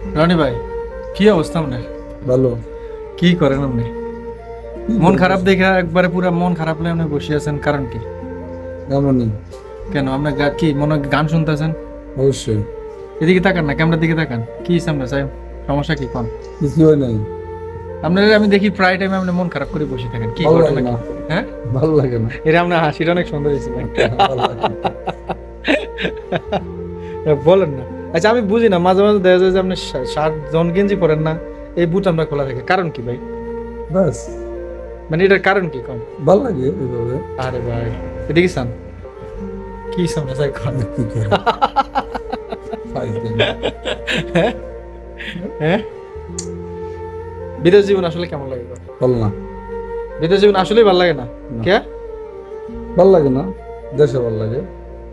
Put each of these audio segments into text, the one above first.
রনি ভাই কি অবস্থা আপনার? ভালো। কি করেন আপনি? মন খারাপ দেখে একবারে পুরো মন খারাপ হলে আপনি বসে আছেন কারণ কি? এমনই। কেন? আপনার কি মনে গান শুনতেছেন? অবশ্যই। এদিকে তাকান না ক্যামেরার দিকে তাকান। কি সামনে সাহেব? সমস্যা কি? কোন? কিছু হয় নাই। আপনার আমি দেখি প্রায় টাইম আপনি মন খারাপ করে বসে থাকেন। কি ভালো ঘটনা লাগে কি? হ্যাঁ? ভালো লাগে না। এটা আপনার হাসিটা অনেক সুন্দর হয়েছে ভালো লাগে বলেন না। আচ্ছা আমি বুঝি না মাঝে মাঝে দেখা যায় যে আপনি শার্ট জন গেঞ্জি পরেন না এই বুট আমরা খোলা থাকে। কারণ কি ভাই? ব্যাস। মানে এটার কারণ কি কম ভালো লাগে আরে ভাই সান? কি সামনে চাই কোন কি করে? হ্যাঁ? বিদেশ জীবন আসলে কেমন লাগে? ভালো না। বিদেশ জীবন আসলেই ভালো লাগে না। কে? ভালো লাগে না। দেশে ভালো লাগে।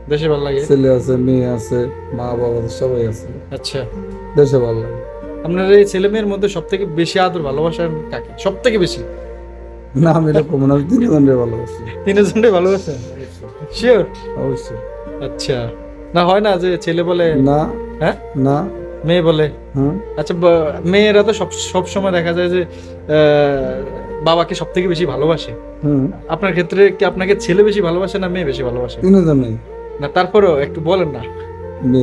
দেশে ভালো লাগে? ছেলে আছে মেয়ে আছে মা বাবা সবাই আছে। আচ্ছা। দেশে ভালো লাগে। আপনার এই ছেলে মেয়ের মধ্যে সব থেকে বেশি আদর ভালোবাসার কাকে? সব থেকে বেশি? না আমি এরকম না আমি তিনজনের ভালোবাসি। তিনজনটাই ভালোবাসেন শিওর অবশ্যই। আচ্ছা। না হয় না যে ছেলে বলে না। হ্যাঁ? না। মেয়ে বলে? আচ্ছা মেয়েরা তো সব সব সময় দেখা যায় যে বাবাকে সব থেকে বেশি ভালোবাসে। হুম। আপনার ক্ষেত্রে কি আপনাকে ছেলে বেশি ভালোবাসে না মেয়ে বেশি ভালোবাসে? তিনজনেই। না তারপরেও একটু বলেন না।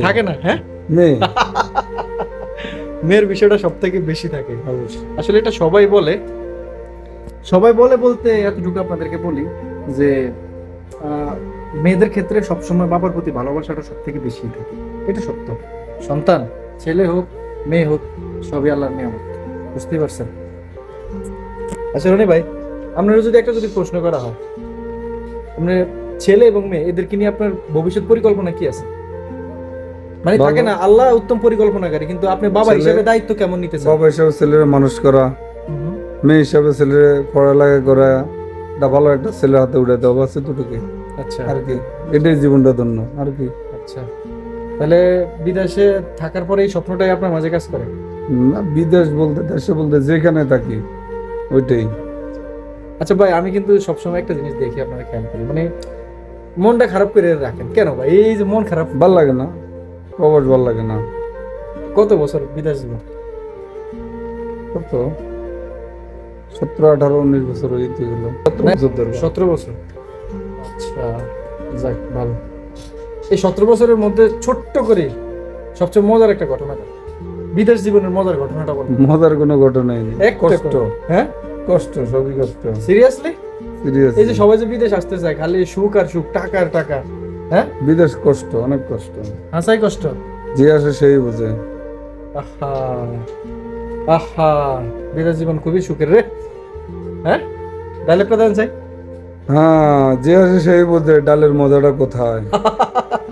থাকে না হ্যাঁ? মেয়ে। মেয়ের বিষয়টা সব থেকে বেশি থাকে। আসলে এটা সবাই বলে। সবাই বলে বলতে এতটুকু আপনাদেরকে বলি যে মেয়েদের ক্ষেত্রে সবসময় বাবার প্রতি ভালোবাসাটা সব থেকে বেশি থাকে। এটা সত্য। সন্তান ছেলে হোক মেয়ে হোক সবই আল্লাহর নিয়ামত। বুঝতেই পারছেন? আচ্ছা রনি ভাই আপনার যদি একটা যদি প্রশ্ন করা হয় আপনার ছেলে এবং মেয়ে এদেরকে নিয়ে আপনার ভবিষ্যৎ পরিকল্পনা কি আছে? মানে থাকে না আল্লাহ উত্তম পরিকল্পনাকারী কিন্তু আপনি বাবা হিসেবে দায়িত্ব কেমন নিতে চান বাবা হিসাবে ছেলেরা মানুষ করা মেয়ে হিসাবে ছেলেরা পড়ালেখা করা একটা ভালো একটা ছেলের হাতে উঠে দেওয়া আছে দুটোকে আচ্ছা। আর কি এটাই জীবনটা ধন্য আর কি। আচ্ছা। তাহলে বিদেশে থাকার পরে এই স্বপ্নটাই আপনার মাঝে কাজ করে? না বিদেশ বলতে দেশে বলতে যেখানে থাকি ওইটাই। আচ্ছা ভাই আমি কিন্তু সবসময় একটা জিনিস দেখি আপনারা খেয়াল করি মানে মনটা খারাপ করে রাখেন। কেন ভাই? এই যে মন খারাপ। ভালো লাগে না। প্রবাস ভালো লাগে না। কত বছর বিদেশ জীবন? কত সতেরো আঠারো উনিশ বছর হইতে গেল সতেরো বছর। আচ্ছা যাক ভালো। এই সতেরো বছরের মধ্যে ছোট্ট করে সবচেয়ে মজার একটা ঘটনা বিদেশ জীবনের মজার ঘটনাটা বলো। মজার কোনো ঘটনাই নেই। একটা কষ্ট। হ্যাঁ? কষ্ট সবই কষ্ট। সিরিয়াসলি সিরিয়াস এই যে সবাই যে বিদেশ আসতে চায় খালি সুখ আর সুখ টাকা আর টাকা। হ্যাঁ? বিদেশ কষ্ট অনেক কষ্ট। হাসাই কষ্ট? যে আসে সেই বোঝে। আহা আহা বিদেশ জীবন খুবই সুখের রে। হ্যাঁ? ডালের কথা চাই। হ্যাঁ যে আসে সেই বোঝে ডালের মজাটা কোথায়?